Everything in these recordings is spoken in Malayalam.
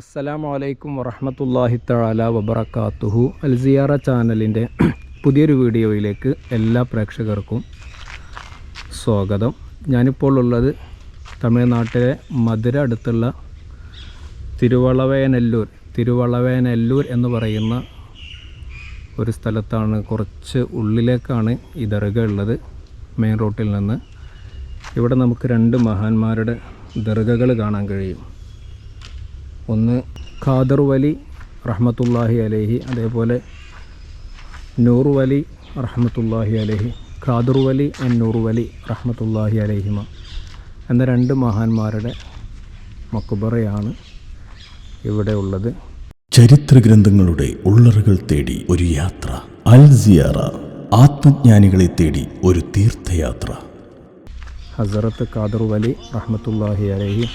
അസ്സലാമു അലൈക്കും വറഹമത്തല്ലാഹി തആല വബറകാതുഹു അൽസിയാറ ചാനലിന്റെ പുതിയൊരു വീഡിയോയിലേക്ക് എല്ലാ പ്രേക്ഷകർക്കും സ്വാഗതം. ഞാനിപ്പോൾ ഉള്ളത് തമിഴ്നാട്ടിലെ മധുര അടുത്തുള്ള തിരുവളവേനല്ലൂർ തിരുവളവേനല്ലൂർ എന്ന് പറയുന്ന ഒരു സ്ഥലത്താണ് കുറച്ച് ഉള്ളിലേക്കാണ് ഈ ദർഗ ഉള്ളത് മെയിൻ റോട്ടിൽ നിന്ന്. ഇവിടെ നമുക്ക് രണ്ട് മഹാന്മാരുടെ ദർഗകൾ കാണാൻ കഴിയും. ഒന്ന് ഖാദർ വലി റഹ്മത്തുല്ലാഹി അലഹി അതേപോലെ നൂർ വലി റഹ്മത്തുല്ലാഹി അലഹി ഖാദർ വലി ആൻഡ് നൂർ വലി റഹ്മത്തുല്ലാഹി അലഹിമ എന്ന രണ്ട് മഹാന്മാരുടെ മക്കുബറയാണ് ഇവിടെ ഉള്ളത്. ചരിത്ര ഗ്രന്ഥങ്ങളുടെ ഉള്ളറുകൾ തേടി ഒരു യാത്ര അൽ സിയാറ ആത്മജ്ഞാനികളെ തേടി ഒരു തീർത്ഥയാത്ര. ഹസറത്ത് ഖാദർ വലി റഹ്മത്തുല്ലാഹി അലഹി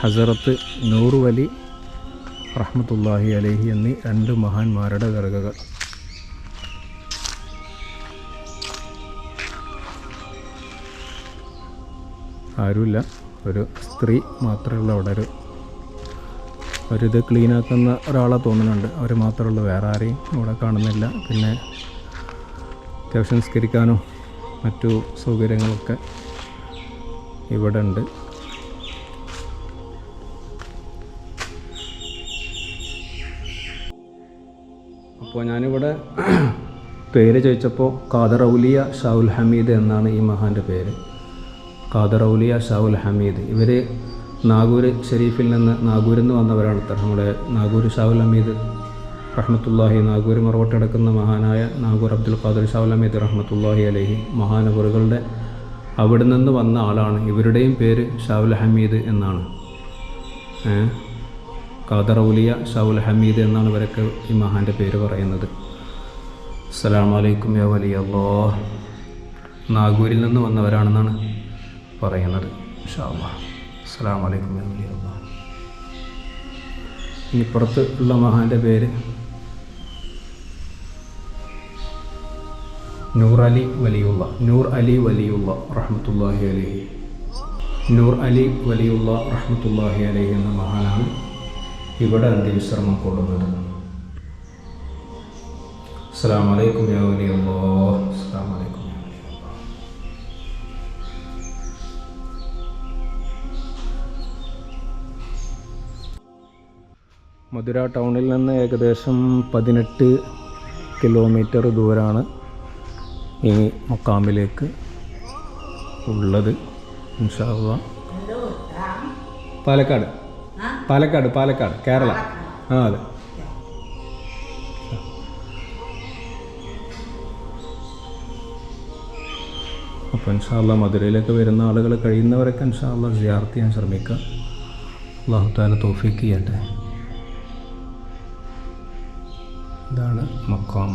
ഹസറത്ത് നൂറുവലി വലി റഹ്മത്തുല്ലാഹി അലഹി എന്നീ രണ്ട് മഹാന്മാരുടെ ദർഗകൾ. ആരുമില്ല. ഒരു സ്ത്രീ മാത്രമുള്ള അവിടെ ഒരു അവരിത് ക്ലീനാക്കുന്ന ഒരാളെ തോന്നുന്നുണ്ട്. അവർ മാത്രമേ ഉള്ളൂ. വേറെ ആരെയും ഇവിടെ കാണുന്നില്ല. പിന്നെ അത്യാവശ്യം സംസ്കരിക്കാനോ മറ്റു സൗകര്യങ്ങളൊക്കെ ഇവിടെ ഉണ്ട്. അപ്പോൾ ഞാനിവിടെ പേര് ചോദിച്ചപ്പോൾ ഖാദർ ഔലിയ ഷാവുൽ ഹമീദ് എന്നാണ് ഈ മഹാന്റെ പേര്. ഖാദർ ഔലിയ ഷാവുൽ ഹമീദ്. ഇവർ നാഗൂർ ഷെരീഫിൽ നിന്ന് നാഗൂരിൽ നിന്ന് വന്നവരാണ് നമ്മുടെ നാഗൂർ ഷാവുൽ ഹമീദ്. റഹ്മത്തുല്ലാഹി നാഗൂർ മറവട്ടടക്കുന്ന മഹാനായ നാഗൂർ അബ്ദുൽ ഖാദർ ഷാവുൽ ഹമീദ് റഹ്മത്തുല്ലാഹി അലഹി മഹാനവറുകളുടെ അവിടെ നിന്ന് വന്ന ആളാണ്. ഇവരുടെയും പേര് ഷാവുൽ ഹമീദ് എന്നാണ്. ഔലിയ ഷാവുൽ ഹമീദ് എന്നാണ് ഇവരൊക്കെ ഈ മഹാന്റെ പേര് പറയുന്നത്. അസ്സലാമലൈക്കും യാ വലിയ അല്ലോ നാഗൂരിൽ നിന്ന് വന്നവരാണെന്നാണ് പറയുന്നത്. അസ്സലാമലൈക്കും യാ വലിയ അല്ലോ ഇനി പുറത്ത് ഉള്ള മഹാന്റെ പേര് നൂർ അലി വലിയുള്ള. നൂർ അലി വലിയുള്ള റഹ്മത്തുല്ലാഹി അലഹി. നൂർ അലി വലിയുള്ള റഹ്മത്തുല്ലാഹി അലഹി എന്ന മഹാനാണ് ഇവിടെ അന്ത്യവിശ്രമം കൊള്ളുന്നത്. അസ്സാം വലൈക്കും യാ വലി അല്ലാഹ് അസ്സാം വലൈക്കും മധുര ടൗണിൽ നിന്ന് ഏകദേശം പതിനെട്ട് കിലോമീറ്റർ ദൂരമാണ് ഈ മുക്കാമ്പിലേക്ക് ഉള്ളത് ഇൻഷാ അള്ളാ. പാലക്കാട്. പാലക്കാട് പാലക്കാട് കേരള. ആ അതെ. അപ്പോൾ ഇൻഷാല്ല മധുരയിലേക്ക് വരുന്ന ആളുകൾ കഴിയുന്നവരൊക്കെ ഇൻഷാല്ല സിയാർത്ത് ചെയ്യാൻ ശ്രമിക്കുക. അള്ളാഹു താല തോഫിക്ക് ചെയ്യട്ടെ. ഇതാണ് മക്കാമ.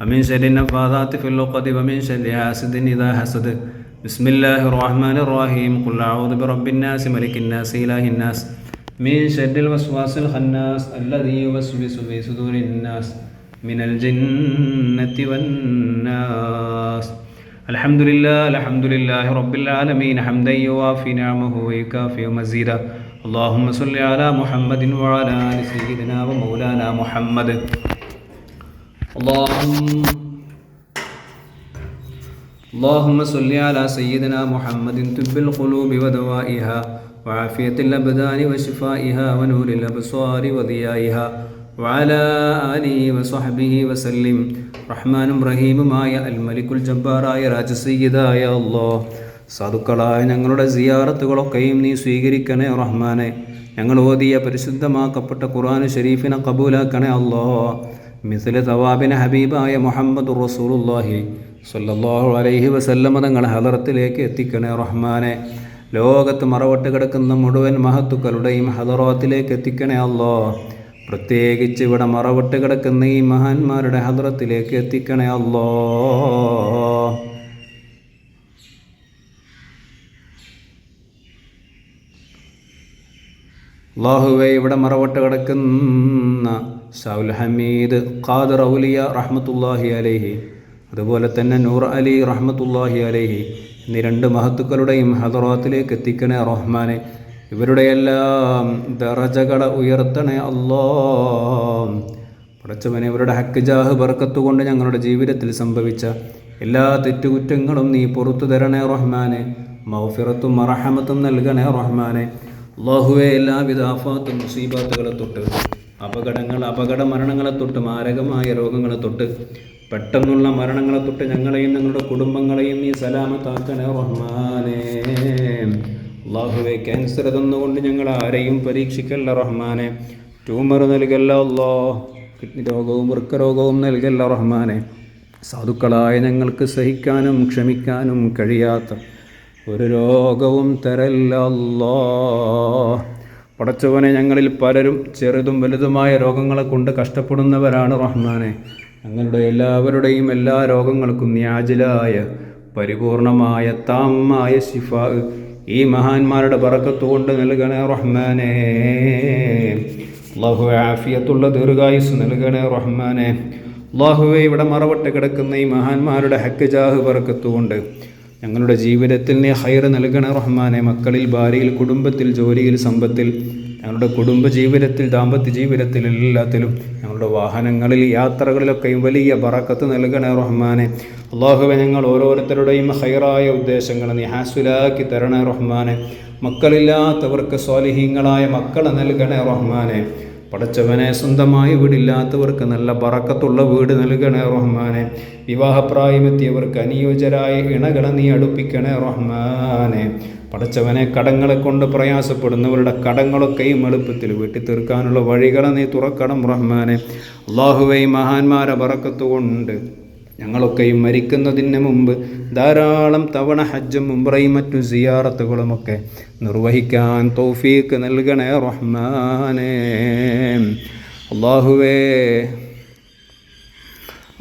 ومن شر النفاثات في اللقد ومن شر حاسد إذا حسد بسم الله الرحمن الرحيم قل أعوذ برب الناس ملك الناس إله الناس من شر الوسواس الخناس الذي يوسوس في صدور الناس من الجنة والناس الحمد لله الحمد لله رب العالمين حمدا يوافي نعمه ويكافئ مزيدا اللهم صل على محمد وعلى آل سيدنا ومولانا محمد اللهم اللهم صل على سيدنا محمد طب القلوب ودوائها وعافية الأبدان وشفائها ونور الأبصار وضيائها وعلى آله وصحبه وسلم റഹ്മാനും റഹീമുമായ അൽ മലിക്കുൽ ജബ്ബാറായ രാജസയ്യിദായ അല്ലോ സാധുക്കളായ ഞങ്ങളുടെ സിയാറത്തുകളൊക്കെയും നീ സ്വീകരിക്കണേ റഹ്മാനെ ഞങ്ങൾ ഓതിയ പരിശുദ്ധമാക്കപ്പെട്ട ഖുർആൻ ഷരീഫിനെ കബൂലാക്കണേ അല്ലോ മിസിലെ സവാബിന് ഹബീബായ മുഹമ്മദ് റസൂലുല്ലാഹി സല്ലല്ലാഹു അലൈഹി വസല്ലമ തങ്ങൾ ഹദറത്തിലേക്ക് എത്തിക്കണേ റഹ്മാനെ. ലോകത്ത് മറവട്ട് കിടക്കുന്ന മുഴുവൻ മഹത്തുക്കളുടെയും ഹദറത്തിലേക്ക് എത്തിക്കണേ അല്ലോ പ്രത്യേകിച്ച് ഇവിടെ മറവിട്ട് കിടക്കുന്ന ഈ മഹാന്മാരുടെ ഹദ്രത്തിലേക്ക് എത്തിക്കണേ അല്ലോ അള്ളാഹുവെ ഇവിടെ മറവട്ട് കിടക്കുന്ന ഷൗൽ ഹമീദ് ഖാദർ ഔലിയ റഹ്മത്തുല്ലാഹി അലൈഹി അതുപോലെ തന്നെ നൂർ അലി റഹ്മത്തുല്ലാഹി അലൈഹി എന്നീ രണ്ട് മഹത്തുക്കളുടെയും ഹദറാത്തിലേക്ക് എത്തിക്കണേ റഹ്മാനെ. ഇവരുടെയെല്ലാം ദറജകളെ ഉയർത്തണേ അല്ലോ. പടച്ചവനെ ഇവരുടെ ഹക്കജാഹ് ബർക്കത്തുകൊണ്ട് ഞങ്ങളുടെ ജീവിതത്തിൽ സംഭവിച്ച എല്ലാ തെറ്റുകുറ്റങ്ങളും നീ പുറത്തു തരണേ റഹ്മാനെ. മൗഫിറത്തും മറഹമത്തും നൽകണേ റഹ്മാനെ. അള്ളാഹുവെ എല്ലാവിധ ആഫാത്തും മുസീബാത്തുകളെ തൊട്ട് അപകടങ്ങൾ അപകട മരണങ്ങളെ തൊട്ട് മാരകമായ രോഗങ്ങളെ തൊട്ട് പെട്ടെന്നുള്ള മരണങ്ങളെ തൊട്ട് ഞങ്ങളെയും ഞങ്ങളുടെ കുടുംബങ്ങളെയും നീ സലാമത്താക്കണേ റഹ്മാനേ. അള്ളാഹുവെ ക്യാൻസർ തന്നുകൊണ്ട് ഞങ്ങൾ ആരെയും പരീക്ഷിക്കല്ല റഹ്മാനെ. ട്യൂമർ നൽകല്ല അല്ലോ. കിഡ്നി രോഗവും വൃക്കരോഗവും നൽകല്ല റഹ്മാനെ. സാധുക്കളായ ഞങ്ങൾക്ക് സഹിക്കാനും ക്ഷമിക്കാനും കഴിയാത്ത ഒരു രോഗവും തരല്ല അല്ലോ. പടച്ചവനെ ഞങ്ങളിൽ പലരും ചെറുതും വലുതുമായ രോഗങ്ങളെ കൊണ്ട് കഷ്ടപ്പെടുന്നവരാണ് റഹ്മാനെ. ഞങ്ങളുടെ എല്ലാവരുടെയും എല്ലാ രോഗങ്ങൾക്കും ന്യാജിലായ പരിപൂർണമായ താമായ ശിഫ. ഈ മഹാന്മാരുടെ പറക്കത്തുകൊണ്ട് നൽകണേ റഹ്മാനെ. അള്ളാഹു ആഫിയത്തുള്ള ദീർഘായുസ് നൽകണേ റഹ്മാനെ. അള്ളാഹുവെ ഇവിടെ മറവട്ട് കിടക്കുന്ന ഈ മഹാന്മാരുടെ ഹക്ക് ജാഹ് ബറക്കത്തുകൊണ്ട് ഞങ്ങളുടെ ജീവിതത്തിൽ നീ ഹൈർ നൽകണേ റഹ്മാനെ. മക്കളിൽ ഭാര്യയിൽ കുടുംബത്തിൽ ജോലിയിൽ സമ്പത്തിൽ ഞങ്ങളുടെ കുടുംബ ജീവിതത്തിൽ ദാമ്പത്യ ജീവിതത്തിൽ എല്ലാത്തിലും ഞങ്ങളുടെ വാഹനങ്ങളിൽ യാത്രകളിലൊക്കെയും വലിയ ബറക്കത്ത് നൽകണേ റഹ്മാനെ. അള്ളാഹുവെ ഞങ്ങൾ ഓരോരുത്തരുടെയും ഹൈറായ ഉദ്ദേശങ്ങൾ നീ തരണേ റഹ്മാനെ. മക്കളില്ലാത്തവർക്ക് സ്വാലിഹീങ്ങളായ മക്കളെ നൽകണേ റഹ്മാനെ. പടച്ചവനെ സ്വന്തമായി വീടില്ലാത്തവർക്ക് നല്ല പറക്കത്തുള്ള വീട് നൽകണേ റഹ്മാനെ. വിവാഹപ്രായമെത്തിയവർക്ക് അനുയോജ്യരായ ഇണകളെ നീ അടുപ്പിക്കണേ റഹ്മാനെ. പടച്ചവനെ കടങ്ങളെ കൊണ്ട് പ്രയാസപ്പെടുന്നവരുടെ കടങ്ങളൊക്കെയും എളുപ്പത്തിൽ വീട്ടി തീർക്കാനുള്ള വഴികളെ നീ തുറക്കണം റഹ്മാനെ. അള്ളാഹുവൈ മഹാന്മാരെ പറക്കത്തുകൊണ്ട് ഞങ്ങളൊക്കെയും മരിക്കുന്നതിന് മുമ്പ് ധാരാളം തവണ ഹജ്ജും മുംബ്രയും മറ്റു സിയാറത്തുകളുമൊക്കെ നിർവഹിക്കാൻ തൗഫീക്ക് നൽകണേ റഹ്മാനേ. അള്ളാഹുവേ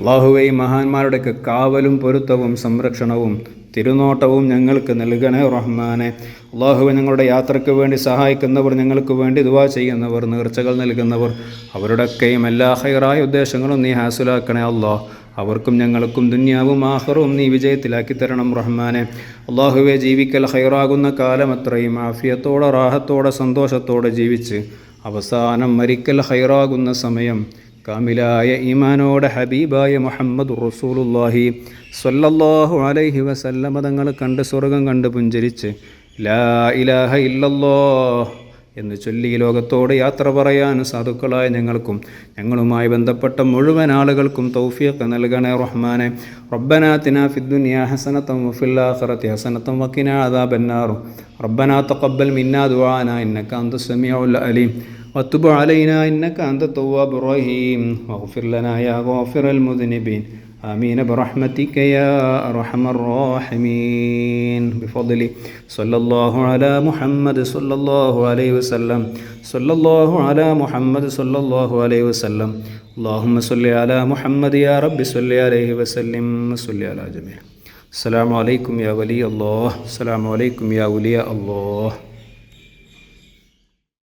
അള്ളാഹുവെ മഹാന്മാരുടെയൊക്കെ കാവലും പൊരുത്തവും സംരക്ഷണവും തിരുനോട്ടവും ഞങ്ങൾക്ക് നൽകണേ റഹ്മാനെ. അള്ളാഹുവെ ഞങ്ങളുടെ യാത്രയ്ക്ക് വേണ്ടി സഹായിക്കുന്നവർ ഞങ്ങൾക്ക് വേണ്ടി ദുവാ ചെയ്യുന്നവർ നേർച്ചകൾ നൽകുന്നവർ അവരുടെയൊക്കെയും എല്ലാ ഹൈറായ ഉദ്ദേശങ്ങളും നീ ഹാസുലാക്കണേ അള്ളാഹ് അവർക്കും ഞങ്ങൾക്കും ദുന്യാവും ആഹറും നീ വിജയത്തിലാക്കി തരണം റഹ്മാനെ. അള്ളാഹുവെ ജീവിക്കൽ ഹൈറാകുന്ന കാലം അത്രയും ആഫിയത്തോടെ റാഹത്തോടെ സന്തോഷത്തോടെ ജീവിച്ച് അവസാനം മരിക്കൽ ഹൈറാകുന്ന സമയം കാമിലായ ഈമാനോടെ ഹബീബായ മുഹമ്മദ് റസൂലുല്ലാഹി സ്വല്ലല്ലാഹു അലൈഹി വസല്ലമ തങ്ങൾ കണ്ട് സ്വർഗം കണ്ട് പുഞ്ചരിച്ച് ലാ ഇലാഹ ഇല്ലല്ലോ എന്ന് ചൊല്ലി ഈ ലോകത്തോട് യാത്ര പറയാൻ സാധുക്കളായ ഞങ്ങൾക്കും ഞങ്ങളുമായി ബന്ധപ്പെട്ട മുഴുവൻ ആളുകൾക്കും തൗഫീഖ് നൽകണേ റഹ്മാനെ റബ്ബനാത്തിന ഫിദ്ദുനിയ ഹസനത്തം വഫിൽ ആഖിറതി ഹസനത്തം വഖിന അദാബന്നാർ റബ്ബനാ തഖബ്ബൽ മിന്നാ ദുആന ഇന്നക അന്ത സമീഉൽ അലീം وتب علينا إنك أنت التواب الرحيم واغفر لنا يا غافر المذنبين آمين برحمتك يا أرحم الراحمين بفضل صلى الله على محمد صلى الله عليه وسلم صلى الله على محمد صلى الله عليه وسلم اللهم صل على محمد يا رب صل عليه وسلم صل على جميع السلام عليكم يا ولي الله السلام عليكم يا ولي الله